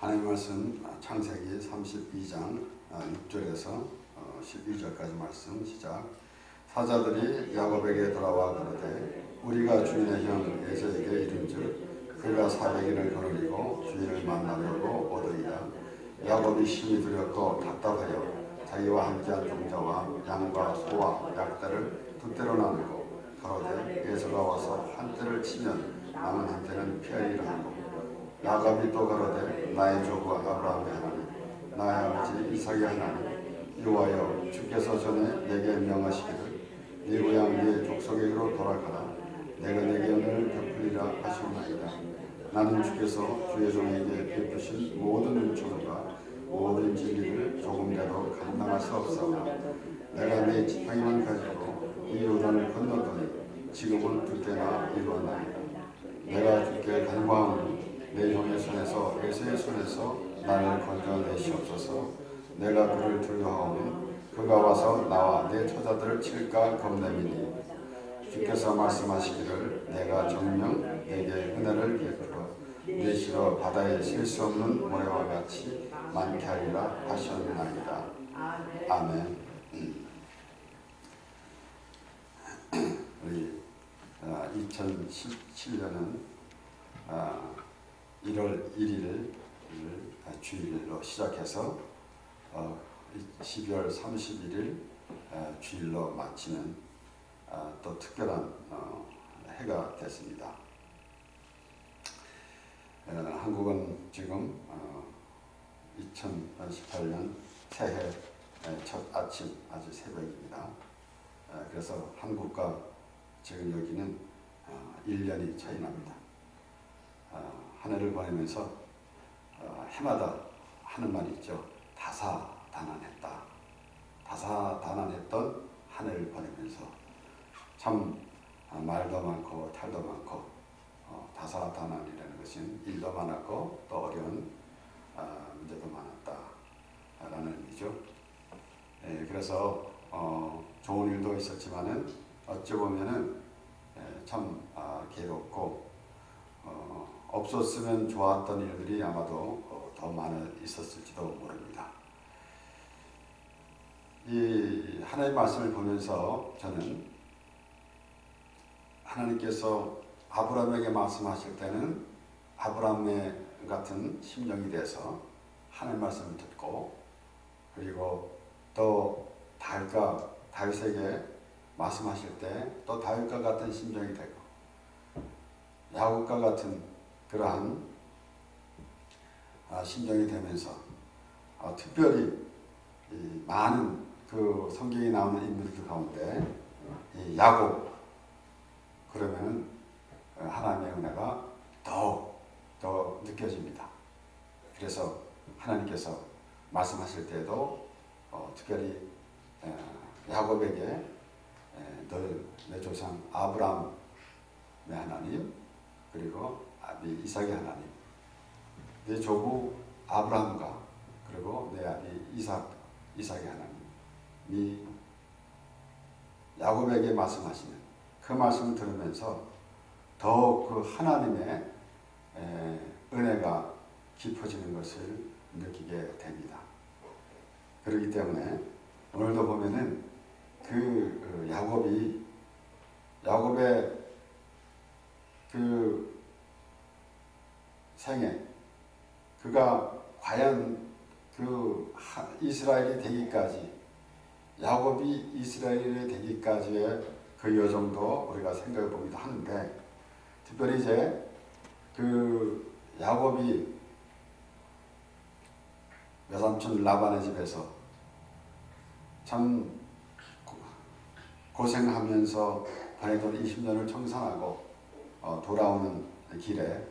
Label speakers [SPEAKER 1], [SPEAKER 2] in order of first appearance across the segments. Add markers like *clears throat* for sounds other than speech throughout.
[SPEAKER 1] 하나님 말씀 창세기 32장 6절에서 12절까지 말씀 시작. 사자들이 야곱에게 돌아와 그러되 우리가 주인의 형 에서에게 이른즉 그가 사백인을 거느리고 주인을 만나려고 오더이다. 야곱이 심히 두렵고 답답하여 자기와 함께한 종자와 양과 소와 약대를 두 때로 나누고 가로되 에서가 와서 한 때를 치면 남은 한 때는 피하리라 하고 야곱이 또 가로되 나의 조부 아브라함의 하나님 나의 아버지 이삭의 하나님 여호와여 주께서 전에 내게 명하시기를 네 고향 네 족속에게로 돌아가라. 내가 내게 은혜를 베풀리라 하시옵나이다. 나는 주께서 주의 종에게 베푸신 모든 은총과 모든 진리를 조금이라도 감당할 수 없사오나. 내가 네 지팡이만 가지고 이 요단을 건너더니 지금은 두 때나 이루었나이다. 내가 주께 간구하오니 내 형의 손에서 에서의 손에서 나를 건져내시옵소서. 내가 그를 두려워하오니 그가 와서 나와 내 처자들을 칠까 겁내미니. 주께서 말씀하시기를 내가 정령 내게 은혜를 베풀어 내 실어 바다에 셀수 없는 모래와 같이 많게 하리라 하셨나이다. 아멘. *clears throat* 우리 2017년은 1월 1일을 주일로 시작해서 12월 31일 주일로 마치는 또 특별한 어, 해가 됐습니다. 한국은 지금 2018년 새해 첫 아침 아주 새벽입니다. 그래서 한국과 지금 여기는 1년이 차이 납니다. 한 해를 보내면서 어, 해마다 하는 말이 있죠. 다사다난했다. 다사다난했던 한 해를 보내면서 참 아, 말도 많고 탈도 많고 어, 다사다난이라는 것은 일도 많았고 또 어려운 아, 문제도 많았다라는 의미죠. 예, 그래서 어, 좋은 일도 있었지만은 어찌 보면은 예, 참 아, 괴롭고 어, 없었으면 좋았던 일들이 아마도 어, 더 많이 있었을지도 모릅니다. 이 하나님의 말씀을 보면서 저는 하나님께서 아브라함에게 말씀하실 때는 아브라함의 같은 심령이 돼서 하나님 말씀을 듣고 그리고 또 다윗과 다윗에게 말씀하실 때 또 다윗과 같은 심정이 되고 야곱과 같은 그러한 아, 심정이 되면서 아, 특별히 많은 그 성경에 나오는 인물들 가운데 야곱 그러면 하나님의 은혜가 더욱 더 느껴집니다. 그래서 하나님께서 말씀하실 때도 어, 특별히 야곱에게 너내 조상 아브라함의 하나님 그리고 아비 이삭의 하나님, 내 조부 아브라함과 그리고 내 아비 이삭 이삭의 하나님이 야곱에게 말씀하시는 그 말씀을 들으면서 더욱 그 하나님의 은혜가 깊어지는 것을 느끼게 됩니다. 그렇기 때문에 오늘도 보면은 그, 그 야곱이 야곱의 그 생애. 그가 과연 그 이스라엘이 되기까지 야곱이 이스라엘이 되기까지의 그 여정도 우리가 생각해 보기도 하는데 특별히 이제 그 야곱이 외삼촌 라반의 집에서 참 고생하면서 보내던 20년을 청산하고 어, 돌아오는 길에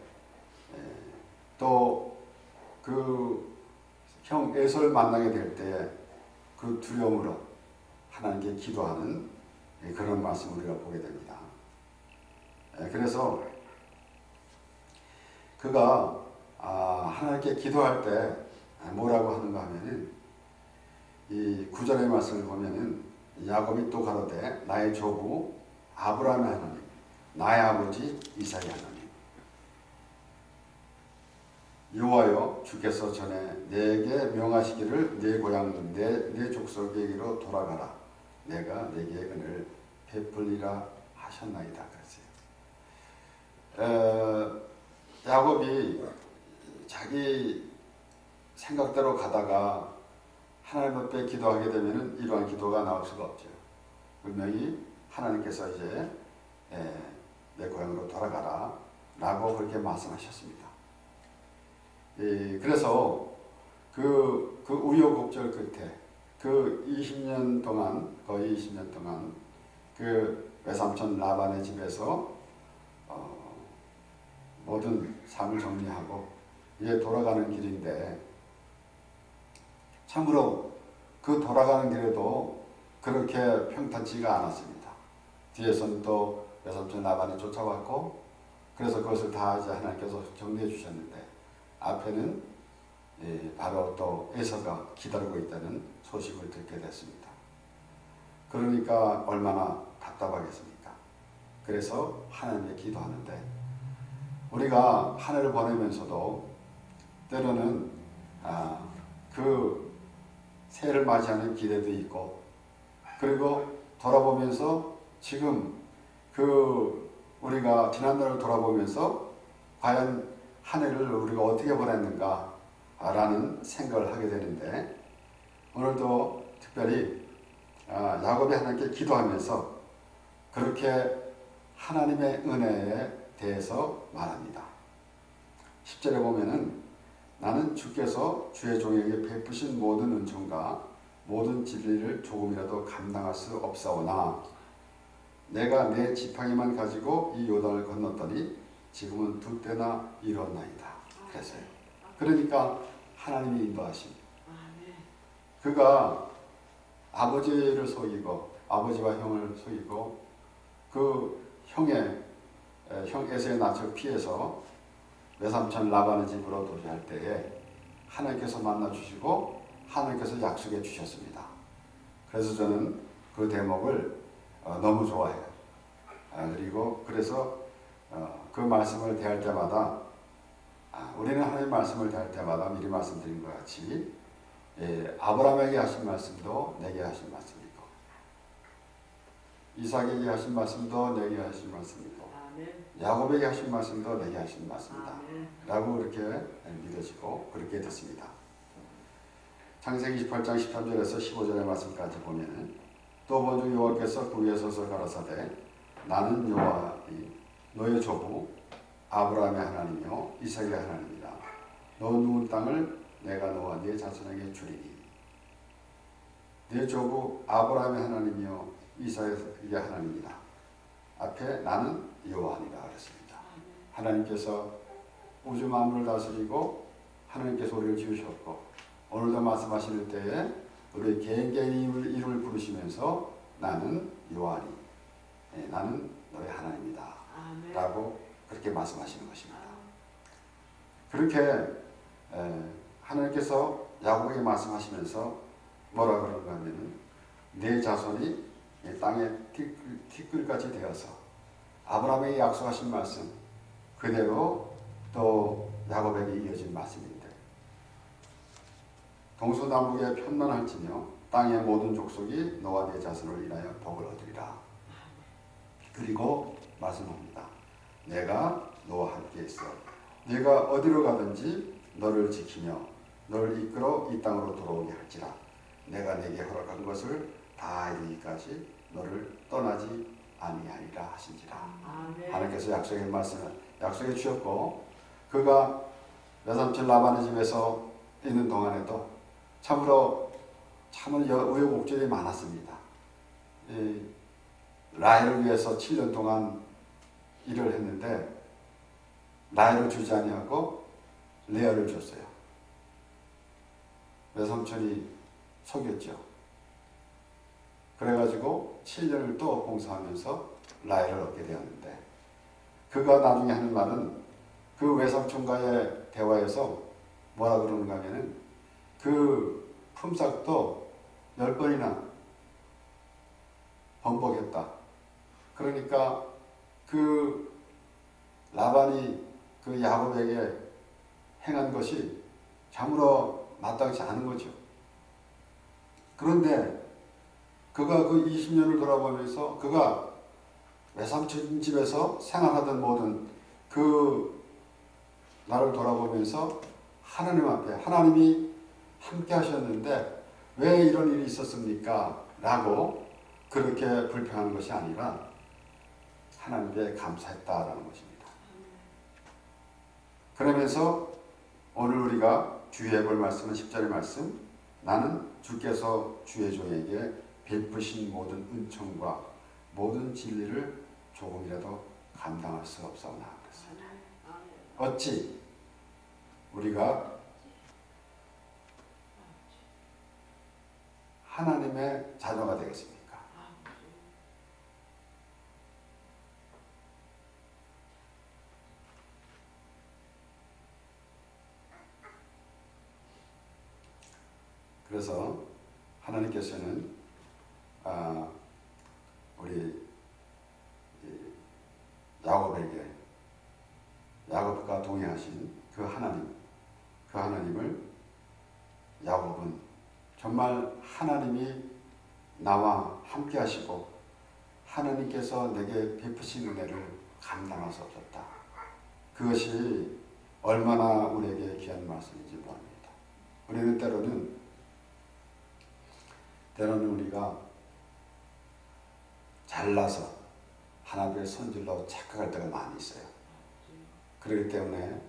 [SPEAKER 1] 또 그 형 에서를 만나게 될 때에 그 두려움으로 하나님께 기도하는 그런 말씀을 우리가 보게 됩니다. 그래서 그가 아, 하나님께 기도할 때 뭐라고 하는가 하면은 이 구절의 말씀을 보면은 야곱이 또 가로되 나의 조부 아브라함의 하나님 나의 아버지 이삭의 하나님 여호와여 주께서 전에 내게 명하시기를 내 고향 내, 내 족속에게로 돌아가라 내가 내게 은을 베풀리라 하셨나이다 그랬어요. 에, 야곱이 자기 생각대로 가다가 하나님 앞에 기도하게 되면 이러한 기도가 나올 수가 없죠. 분명히 하나님께서 이제 에, 내 고향으로 돌아가라 라고 그렇게 말씀하셨습니다. 예, 그래서 그, 그 우여곡절 끝에 그 20년 동안 거의 20년 동안 그 외삼촌 라반의 집에서 어, 모든 삶을 정리하고 이제 돌아가는 길인데 참으로 그 돌아가는 길에도 그렇게 평탄치가 않았습니다. 뒤에서는 또 외삼촌 라반이 쫓아왔고 그래서 그것을 다 이제 하나님께서 정리해 주셨는데 앞에는 예, 바로 또 에서가 기다리고 있다는 소식을 듣게 됐습니다. 그러니까 얼마나 답답하겠습니까? 그래서 하나님께 기도하는데 우리가 하늘을 보내면서도 때로는 아, 그 새해를 맞이하는 기대도 있고 그리고 돌아보면서 지금 그 우리가 지난날을 돌아보면서 과연 한 해를 우리가 어떻게 보냈는가라는 생각을 하게 되는데 오늘도 특별히 아, 야곱이 하나님께 기도하면서 그렇게 하나님의 은혜에 대해서 말합니다. 10절에 보면은 나는 주께서 주의 종에게 베푸신 모든 은총과 모든 진리를 조금이라도 감당할 수 없사오나 내가 내 지팡이만 가지고 이 요단을 건넜더니 지금은 두 때나 이뤘나이다. 그랬어요. 그러니까 하나님이 인도하신 그가 아버지를 속이고 아버지와 형을 속이고 그 형의 에, 형 에서의 낯을 피해서 외삼촌 라반의 집으로 도주할 때에 하나님께서 만나 주시고 하나님께서 약속해 주셨습니다. 그래서 저는 그 대목을 어, 너무 좋아해요. 아, 그리고 그래서 어, 그 말씀을 대할 때마다 아, 우리는 하나님 말씀을 대할 때마다 미리 말씀드린 것 같이 예, 아브라함에게 하신 말씀도 내게 하신 말씀이고 이삭에게 하신 말씀도 내게 하신 말씀이고 야곱에게 하신 말씀도 내게 하신 말씀이다. 라고 그렇게 믿어지고 그렇게 됐습니다. 창세기 28장 13절에서 15절의 말씀까지 보면은 또 먼저 여호와께서 그 위에 서서 가라사대 나는 여호와이 너의 조부 아브라함의 하나님이요 이삭의 하나님이다. 너 누운 땅을 내가 너와 네 자손에게 주리니 네 조부 아브라함의 하나님이요 이삭의 하나님이다. 앞에 나는 여호와니라 그랬습니다. 하나님께서 우주 만물을 다스리고 하나님께서 우리를 지으셨고 오늘도 말씀하시는 때에 우리 개인 개인의 이름을 부르시면서 나는 여호와니 예, 나는 너의 하나님이다 라고 그렇게 말씀하시는 것입니다. 그렇게 에, 하나님께서 야곱에게 말씀하시면서 뭐라 그런가 하면은 내 자손이 이 땅의 티끌, 티끌같이 되어서 아브라함에게 약속하신 말씀 그대로 또 야곱에게 이어진 말씀인데 동서남북에 편만할지며 땅의 모든 족속이 너와 내 자손을 인하여 복을 얻으리라. 그리고 말씀합니다. 내가 너와 함께 있어. 네가 어디로 가든지 너를 지키며 너를 이끌어 이 땅으로 돌아오게 할지라. 내가 내게 허락한 것을 다 이루기까지 너를 떠나지 아니하리라 하신지라. 하나님께서 약속의 말씀을 약속해 주셨고 그가 외삼촌 라반의 집에서 있는 동안에도 참으로 참으로 우여곡절이 많았습니다. 이 라헬을 위해서 7년 동안 일을 했는데 라헬을 주지 아니하고 레아를 줬어요. 외삼촌이 속였죠. 그래가지고 7년을 또 봉사하면서 라헬을 얻게 되었는데 그가 나중에 하는 말은 그 외삼촌과의 대화에서 뭐라 그러는가 하면은 그 품삯도 열 번이나 번복했다. 그러니까 그 라반이 그 야곱에게 행한 것이 참으로 마땅치 않은 거죠. 그런데 그가 그 20년을 돌아보면서 그가 외삼촌 집에서 생활하던 모든 그 나를 돌아보면서 하나님 앞에 하나님이 함께 하셨는데 왜 이런 일이 있었습니까? 라고 그렇게 불평한 것이 아니라 하나님께 감사했다라는 것입니다. 그러면서 오늘 우리가 주의해 볼 말씀은 10절의 말씀 나는 주께서 주의 종에게 베푸신 모든 은총과 모든 진리를 조금이라도 감당할 수 없사오나. 어찌 우리가 하나님의 자녀가 되겠습니까? 그래서 하나님께서는 아, 우리 이 야곱에게 야곱과 동행하신 그 하나님, 그 하나님을 야곱은 정말 하나님이 나와 함께 하시고 하나님께서 내게 베푸신 은혜를 감당할 수 없었다. 그것이 얼마나 우리에게 귀한 말씀인지 모릅니다. 우리는 때로는 때로는 우리가 잘나서 하나님의 선질로 착각할 때가 많이 있어요. 그렇기 때문에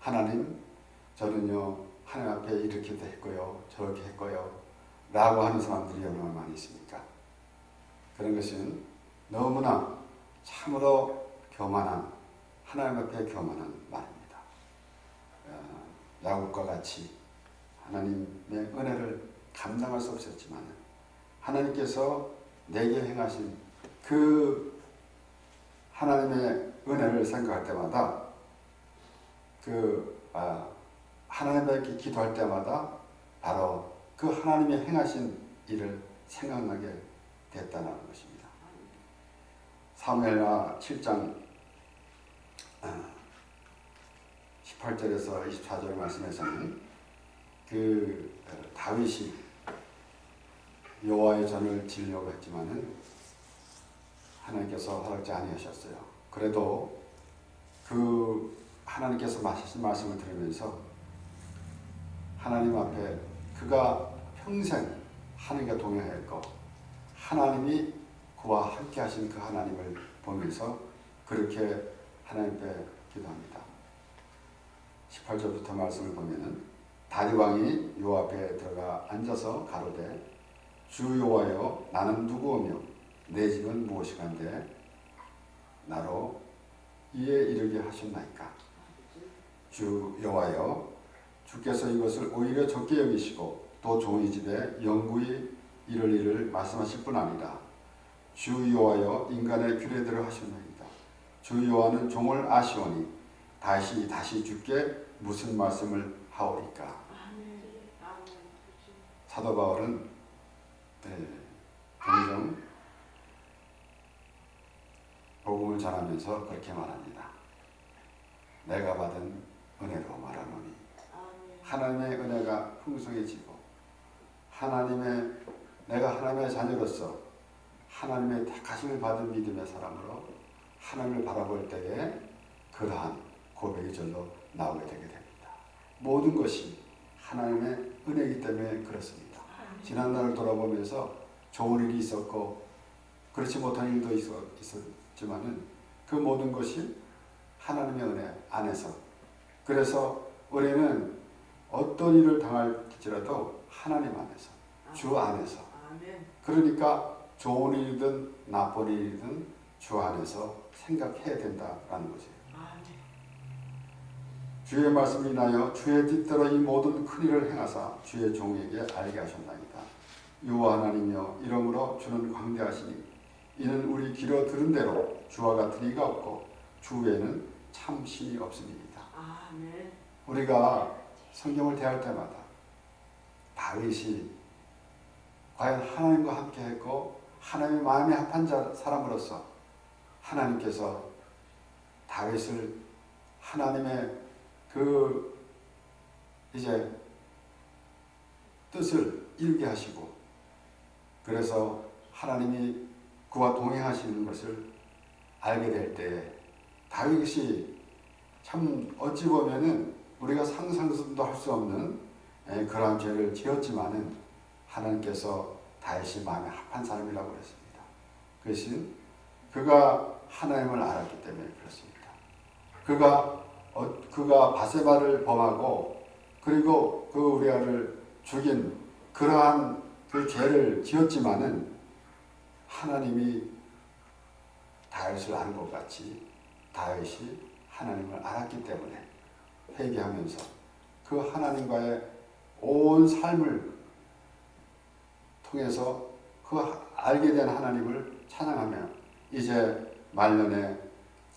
[SPEAKER 1] 하나님 저는요 하나님 앞에 이렇게도 했고요 저렇게 했고요 라고 하는 사람들이 얼마나 많이 있습니까? 그런 것은 너무나 참으로 교만한 하나님 앞에 교만한 말입니다. 어, 야곱과 같이 하나님의 은혜를 감당할 수 없었지만 하나님께서 내게 행하신 그 하나님의 은혜를 생각할 때마다 그 아, 하나님께 기도할 때마다 바로 그 하나님이 행하신 일을 생각나게 됐다는 것입니다. 사무엘하 7장 18절에서 24절 말씀에서는 그 어, 다윗이 여호와의 전을 지려고 했지만은 하나님께서 허락지 아니하셨어요. 그래도 그 하나님께서 하신 말씀을 들으면서 하나님 앞에 그가 평생 하나님과 동행했고 하나님이 그와 함께 하신 그 하나님을 보면서 그렇게 하나님 앞에 기도합니다. 18절부터 말씀을 보면은 다리 왕이 요 앞에 들어가 앉아서 가로되 주 여호와여 나는 누구오며 내 집은 무엇이 간데 나로 이에 이르게 하셨나이까? 주 여호와여 주께서 이것을 오히려 적게 여기시고 또 종의 집에 영구히 이를 일을 말씀하실 뿐 아니라 주 여호와여 인간의 규례 대로 하셨나이다. 주 여호와는 종을 아시오니 다시 다시 주께 무슨 말씀을 하오리까? 사도 바울은 네, 종종 복음을 전하면서 그렇게 말합니다. 내가 받은 은혜로 말하노니 하나님의 은혜가 풍성해지고 하나님의 내가 하나님의 자녀로서 하나님의 택하심을 받은 믿음의 사람으로 하나님을 바라볼 때에 그러한 고백이 절로 나오게 되게 됩니다. 모든 것이 하나님의 은혜이기 때문에 그렇습니다. 지난날을 돌아보면서 좋은 일이 있었고 그렇지 못한 일도 있었지만은 그 모든 것이 하나님의 은혜 안에서. 그래서 우리는 어떤 일을 당할지라도 하나님 안에서 주 안에서. 그러니까 좋은 일이든 나쁜 일이든 주 안에서 생각해야 된다라는 거죠. 주의 말씀이 나여 주의 뜻대로 이 모든 큰 일을 행하사 주의 종에게 알게 하셨나이다. 여호와 하나님여 이러므로 주는 광대하시니 이는 우리 길어 들은 대로 주와 같은 이가 없고 주 외에는 참 신이 없습니다. 우리가 성경을 대할 때마다 다윗이 과연 하나님과 함께 했고 하나님의 마음이 합한 자, 사람으로서 하나님께서 다윗을 하나님의 그 이제 뜻을 이루게 하시고 그래서 하나님이 그와 동행하시는 것을 알게 될 때에 다윗이 참 어찌 보면은 우리가 상상도 할 수 없는 에, 그러한 죄를 지었지만은 하나님께서 다윗이 마음에 합한 사람이라고 그랬습니다. 그것은 그가 하나님을 알았기 때문에 그렇습니다. 그가 어, 그가 바세바를 범하고 그리고 그 우리아를 죽인 그러한 그 죄를 지었지만은 하나님이 다윗을 안것 같이 다윗이 하나님을 알았기 때문에 회개하면서 그 하나님과의 온 삶을 통해서 그 알게 된 하나님을 찬양하며 이제 말년에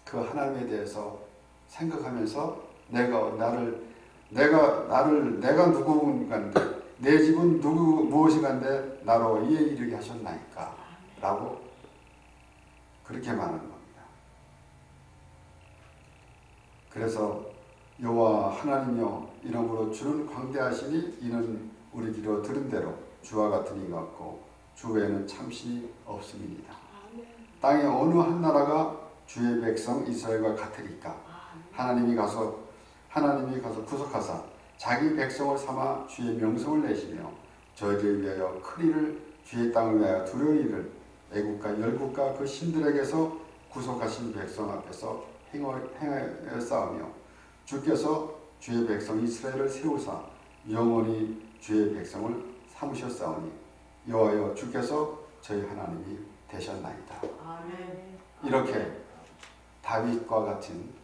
[SPEAKER 1] 그 하나님에 대해서 생각하면서 내가 나를 내가 나를 내가 누구인가인데 내 집은 누구 무엇인가인데 나로 이에 이르게 하셨나이까라고 그렇게 말하는 겁니다. 그래서 여호와 하나님여 이름으로 주는 광대하시니 이는 우리 귀로 들은 대로 주와 같은 이 같고 주 외에는 참신이 없음이니라. 땅의 어느 한 나라가 주의 백성 이스라엘과 같으리까 하나님이 가서 하나님이 가서 구속하사 자기 백성을 삼아 주의 명성을 내시며 저희를 위하여 큰 일을 주의 땅을 위하여 일을 애국과 열국과 그 신들에게서 구속하신 백성 앞에서 행하여 싸우며 주께서 주의 백성 이스라엘을 세우사 영원히 주의 백성을 삼으셨사오니 여호와여 주께서 저희 하나님이 되셨나이다. 이렇게 다윗과 같은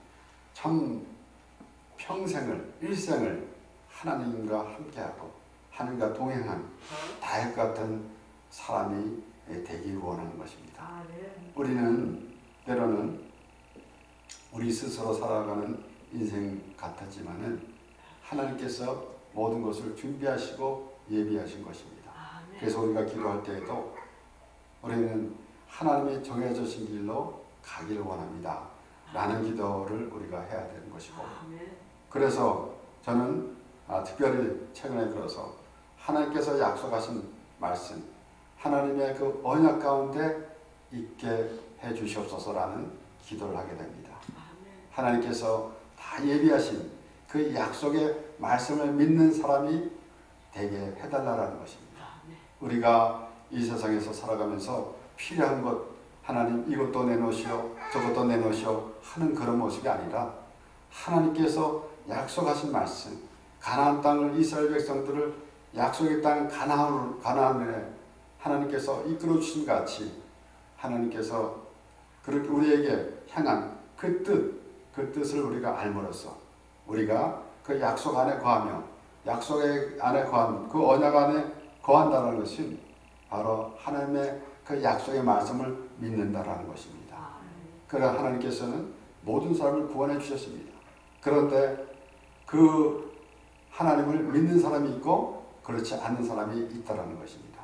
[SPEAKER 1] 참 평생을 일생을 하나님과 함께하고 하나님과 동행한 다윗 같은 사람이 되길 원하는 것입니다. 우리는 때로는 우리 스스로 살아가는 인생 같았지만은 하나님께서 모든 것을 준비하시고 예비하신 것입니다. 그래서 우리가 기도할 때에도 우리는 하나님이 정해주신 길로 가기를 원합니다. 라는 기도를 우리가 해야 되는 것이고 그래서 저는 아, 특별히 최근에 들어서 하나님께서 약속하신 말씀 하나님의 그 언약 가운데 있게 해 주시옵소서라는 기도를 하게 됩니다. 하나님께서 다 예비하신 그 약속의 말씀을 믿는 사람이 되게 해달라는 것입니다. 우리가 이 세상에서 살아가면서 필요한 것 하나님 이것도 내놓으시오 저것도 내놓으시오 하는 그런 모습이 아니라 하나님께서 약속하신 말씀 가나안 땅을 이스라엘 백성들을 약속의 땅 가나안 가나안에 하나님께서 이끌어 주신 같이 하나님께서 그렇게 우리에게 향한 그 뜻, 그 뜻을 우리가 알므로써 우리가 그 약속 안에 거하며 약속의 안에 거한 그 언약 안에 거한다는 것은 바로 하나님의 그 약속의 말씀을 믿는다라는 것입니다. 그러 하나님께서는 모든 사람을 구원해 주셨습니다. 그런데 그 하나님을 믿는 사람이 있고 그렇지 않는 사람이 있다라는 것입니다.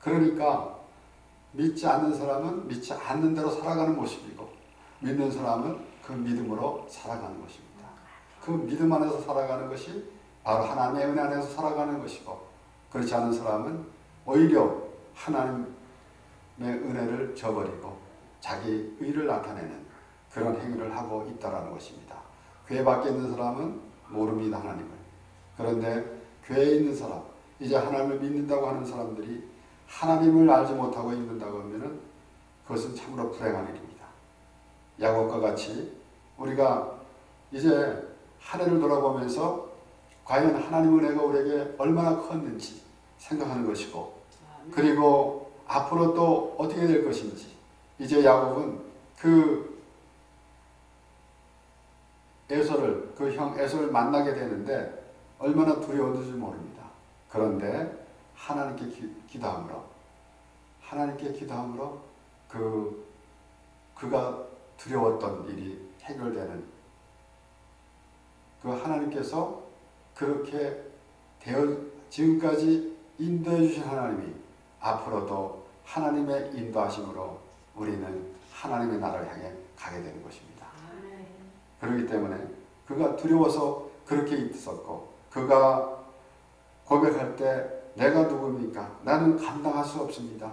[SPEAKER 1] 그러니까 믿지 않는 사람은 믿지 않는 대로 살아가는 모습이고 믿는 사람은 그 믿음으로 살아가는 것입니다. 그 믿음 안에서 살아가는 것이 바로 하나님의 은혜 안에서 살아가는 것이고 그렇지 않은 사람은 오히려 하나님의 은혜를 저버리고 자기 의를 나타내는 그런 행위를 하고 있다라는 것입니다. 교회 밖에 있는 사람은 모릅니다 하나님을. 그런데 교회에 있는 사람, 이제 하나님을 믿는다고 하는 사람들이 하나님을 알지 못하고 있는다고 하면은 그것은 참으로 불행한 일입니다. 야곱과 같이 우리가 이제 한 해를 돌아보면서 과연 하나님 은혜가 우리에게 얼마나 컸는지 생각하는 것이고 그리고 앞으로 또 어떻게 될 것인지 이제 야곱은 그 에서를 그 형 에서를 만나게 되는데 얼마나 두려웠는지 모릅니다. 그런데 하나님께 기, 기도함으로 하나님께 기도함으로 그 그가 두려웠던 일이 해결되는 그 하나님께서 그렇게 되어 지금까지 인도해 주신 하나님이 앞으로도 하나님의 인도하심으로 우리는 하나님의 나라를 향해 가게 되는 것입니다. 그렇기 때문에 그가 두려워서 그렇게 있었고 그가 고백할 때 내가 누굽니까? 나는 감당할 수 없습니다.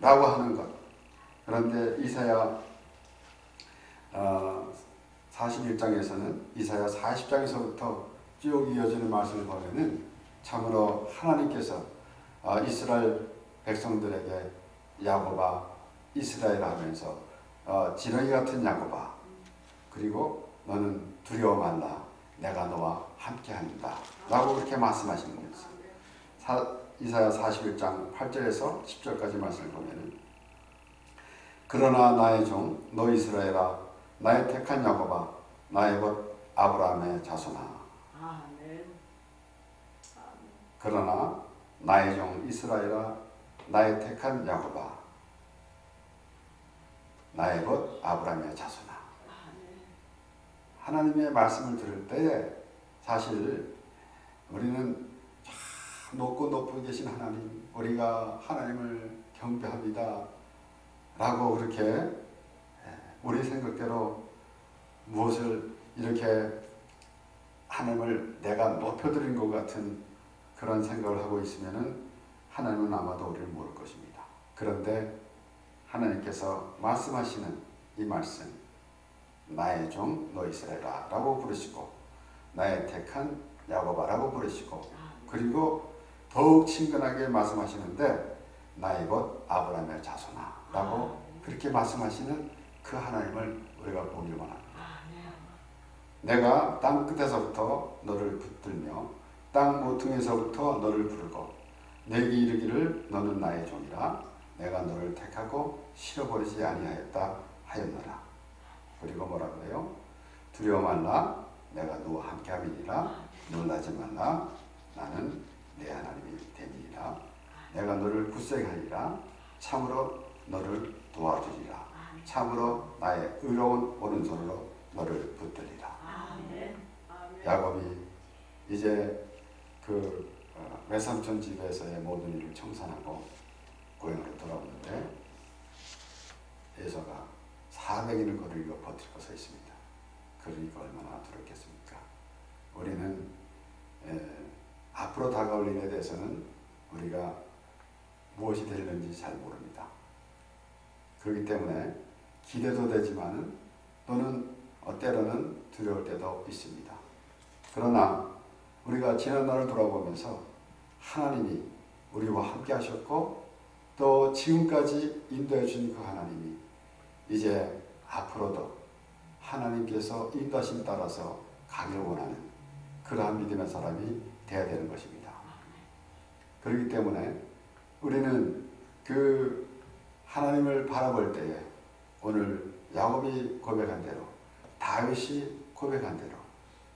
[SPEAKER 1] 라고 하는 것. 그런데 이사야 어, 41장에서는 이사야 40장에서부터 쭉 이어지는 말씀을 보면은 참으로 하나님께서 어, 이스라엘 백성들에게 야고바 이스라엘 하면서 어, 지렁이 같은 야고바 그리고 너는 두려워 말라 내가 너와 함께한다 라고 그렇게 말씀하시는. 사, 이사야 41장 8절에서 10절까지 말씀을 보면은 그러나 나의 종 너 이스라엘아 나의 택한 야고바 나의 것 아브라함의 자손아
[SPEAKER 2] 아멘.
[SPEAKER 1] 그러나 나의 종 이스라엘아 나의 택한 야고바 나의 것 아브라함의 자손아. 하나님의 말씀을 들을 때 사실 우리는 참 높고 높은 계신 하나님 우리가 하나님을 경배합니다 라고 그렇게 예, 우리 생각대로 무엇을 이렇게 하나님을 내가 높여드린 것 같은 그런 생각을 하고 있으면은 하나님은 아마도 우리를 모를 것입니다. 그런데 하나님께서 말씀하시는 이 말씀 나의 종 너 이스라엘아 라고 부르시고 나의 택한 야고바라고 부르시고 그리고 더욱 친근하게 말씀하시는데 나의 것 아브라함의 자손아 라고 그렇게 말씀하시는 그 하나님을 우리가 보길 원합니다.
[SPEAKER 2] 아멘.
[SPEAKER 1] 내가 땅 끝에서부터 너를 붙들며 땅 모퉁이에서부터 너를 부르고 내게 이르기를 너는 나의 종이라 내가 너를 택하고 실어버리지 아니하였다 하였노라 그리고 뭐라 그래요? 두려워 말라 내가 너와 함께 함이니라 놀라지 말라 나는 내 하나님이 됨이니라 내가 너를 굳세게 하리라 참으로 너를 도와주리라 참으로 나의 의로운 오른손으로 너를 붙들리라
[SPEAKER 2] 아멘. 아멘.
[SPEAKER 1] 야곱이 이제 그 어, 외삼촌 집에서의 모든 일을 청산하고 고향으로 돌아오는데 에서가 400인을 거리고 버티고 서 있습니다. 그러니까 얼마나 두렵겠습니까? 우리는 에, 앞으로 다가올 일에 대해서는 우리가 무엇이 되는지 잘 모릅니다. 그렇기 때문에 기대도 되지만은 또는 어, 때로는 두려울 때도 있습니다. 그러나 우리가 지난 날을 돌아보면서 하나님이 우리와 함께 하셨고 또 지금까지 인도해 주신 그 하나님이 이제 앞으로도 하나님께서 인도하심 따라서 가기를 원하는 그러한 믿음의 사람이 되어야 되는 것입니다. 그렇기 때문에 우리는 그 하나님을 바라볼 때에 오늘 야곱이 고백한 대로 다윗이 고백한 대로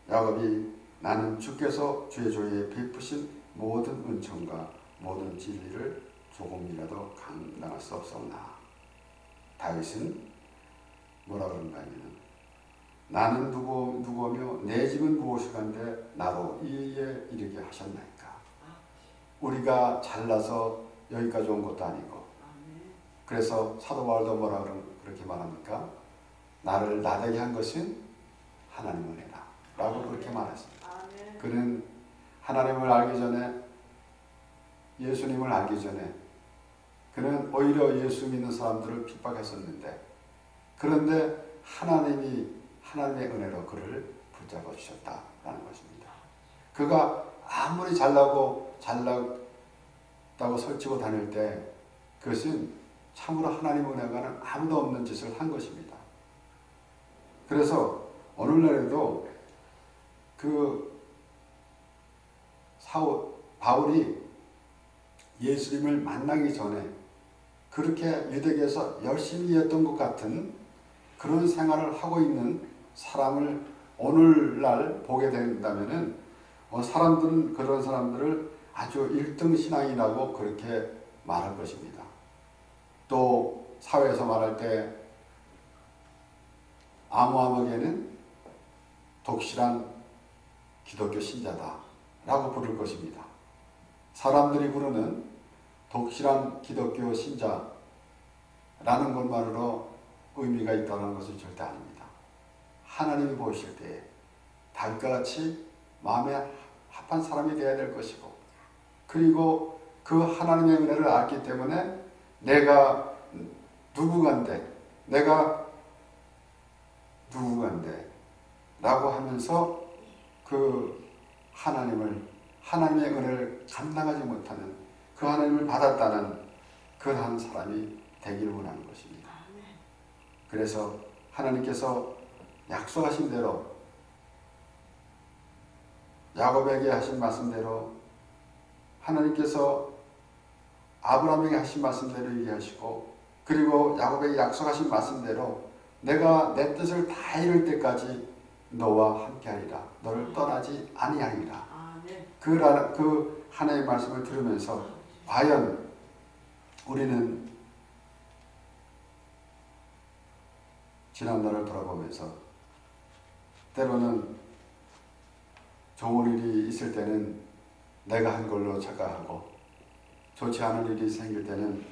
[SPEAKER 1] 야곱이 나는 주께서 주의 조에 베푸신 모든 은총과 모든 진리를 조금이라도 감당할 수 없었나. 다윗은 뭐라 그런가 하면 나는 누구 누구며 내 집은 무엇이간데 나로 이에 이르게 하셨나이까. 우리가 잘나서 여기까지 온 것도 아니고. 그래서 사도 바울도 뭐라 그렇게 말합니까? 나를 나되게 한 것은 하나님 은혜다. 라고 그렇게 말했습니다. 그는 하나님을 알기 전에 예수님을 알기 전에 그는 오히려 예수 믿는 사람들을 핍박했었는데 그런데 하나님이 하나님의 은혜로 그를 붙잡아 주셨다라는 것입니다. 그가 아무리 잘나고 잘났다고 설치고 다닐 때 그것은 참으로 하나님 은혜가는 아무도 없는 짓을 한 것입니다. 그래서 오늘날에도 그 사울 바울이 예수님을 만나기 전에 그렇게 유대교에서 열심히 했던 것 같은 그런 생활을 하고 있는 사람을 오늘날 보게 된다면은 어, 사람들은 그런 사람들을 아주 1등 신앙이라고 그렇게 말할 것입니다. 또 사회에서 말할 때 아무아무에게는 독실한 기독교 신자다 라고 부를 것입니다. 사람들이 부르는 독실한 기독교 신자라는 것만으로 의미가 있다는 것은 절대 아닙니다. 하나님이 보실 때 다윗과 같이 마음에 합한 사람이 되어야 될 것이고 그리고 그 하나님의 은혜를 알기 때문에 내가 누구간데 내가 누구간데 라고 하면서 그 하나님을 하나님의 은혜를 감당하지 못하는 그 하나님을 받았다는 그 한 사람이 되기를 원하는 것입니다. 그래서 하나님께서 약속하신 대로 야곱에게 하신 말씀대로 하나님께서 아브라함에게 하신 말씀대로 얘기하시고 그리고 야곱에게 약속하신 말씀대로 내가 내 뜻을 다 이룰 때까지 너와 함께하리라 너를 떠나지 아니하리라
[SPEAKER 2] 아멘.
[SPEAKER 1] 그, 라- 그 하나님의 말씀을 들으면서 과연 우리는 지난 날을 돌아보면서 때로는 좋은 일이 있을 때는 내가 한 걸로 착각하고 좋지 않은 일이 생길 때는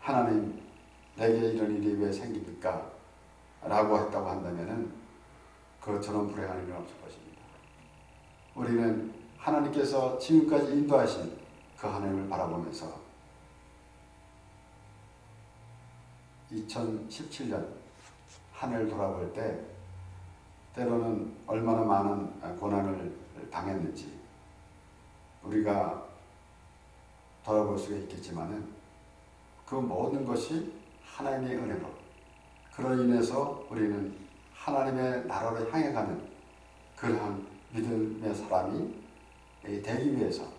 [SPEAKER 1] 하나님 내게 이런 일이 왜 생깁니까? 라고 했다고 한다면은 그것처럼 불행한 일은 없을 것입니다. 우리는 하나님께서 지금까지 인도하신 그 하나님을 바라보면서 2017년 한 해를 돌아볼 때 때로는 얼마나 많은 고난을 당했는지 우리가 돌아볼 수가 있겠지만은 그 모든 것이 하나님의 은혜로 그로 인해서 우리는 하나님의 나라로 향해 가는 그러한 믿음의 사람이 되기 위해서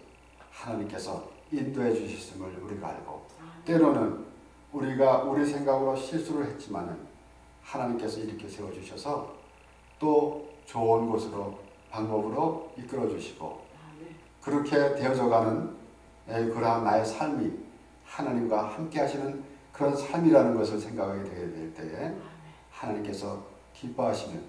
[SPEAKER 1] 하나님께서 인도해 주셨음을 우리가 알고 때로는 우리가 우리 생각으로 실수를 했지만은 하나님께서 이렇게 세워 주셔서 또 좋은 곳으로 방법으로 이끌어 주시고
[SPEAKER 2] 아멘.
[SPEAKER 1] 그렇게 되어져 가는 에, 그러한 나의 삶이 하나님과 함께 하시는 그런 삶이라는 것을 생각하게 될 때에
[SPEAKER 2] 아멘.
[SPEAKER 1] 하나님께서 기뻐하시는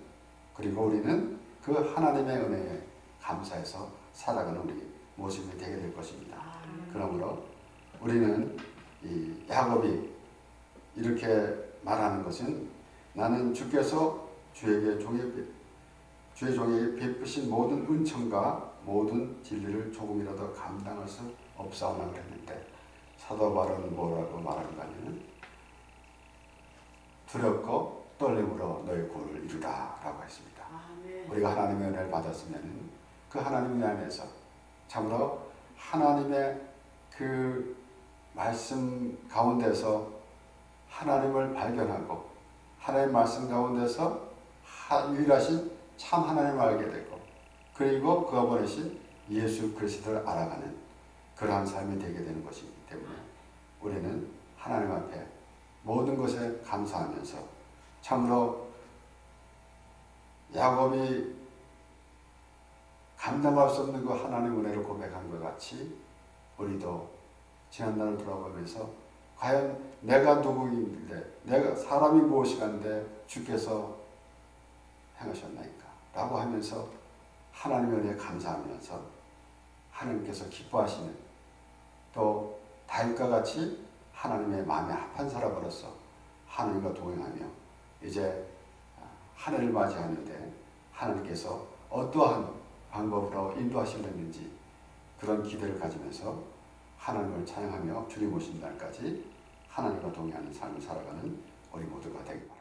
[SPEAKER 1] 그리고 우리는 그 하나님의 은혜에 감사해서 살아가는 우리 모습이 되게 될 것입니다. 그러므로 우리는 이 야곱이 이렇게 말하는 것은 나는 주께서 주에게 종에게 주의 종에게 베푸신 모든 은총과 모든 진리를 조금이라도 감당할 수 없사오나 그랬는데 사도 바울은 뭐라고 말하는가 하면 두렵고 떨림으로 너의 구원을 이루다라고 했습니다.
[SPEAKER 2] 아멘.
[SPEAKER 1] 우리가 하나님의 은혜를 받았으면 그 하나님의 안에서 참으로 하나님의 그 말씀 가운데서 하나님을 발견하고 하나님의 말씀 가운데서 하- 유일하신 참 하나님을 알게 되고 그리고 그가 보내신 예수 그리스도를 알아가는 그러한 삶이 되게 되는 것이기 때문에 우리는 하나님 앞에 모든 것에 감사하면서 참으로 야곱이 감당할 수 없는 그 하나님의 은혜를 고백한 것 같이 우리도 지난날을 돌아보면서 과연 내가 누구인데 내가 사람이 무엇이간데 주께서 행하셨나이까? 라고 하면서 하나님의 은혜에 감사하면서 하나님께서 기뻐하시는 또 다윗과 같이 하나님의 마음에 합한 사람으로서 하나님과 동행하며 이제 한 해를 맞이하는데 하나님께서 어떠한 방법으로 인도하시려는지 그런 기대를 가지면서 하나님을 찬양하며 주님 오신 날까지 하나님과 동행하는 삶을 살아가는 우리 모두가 되기 바랍니다.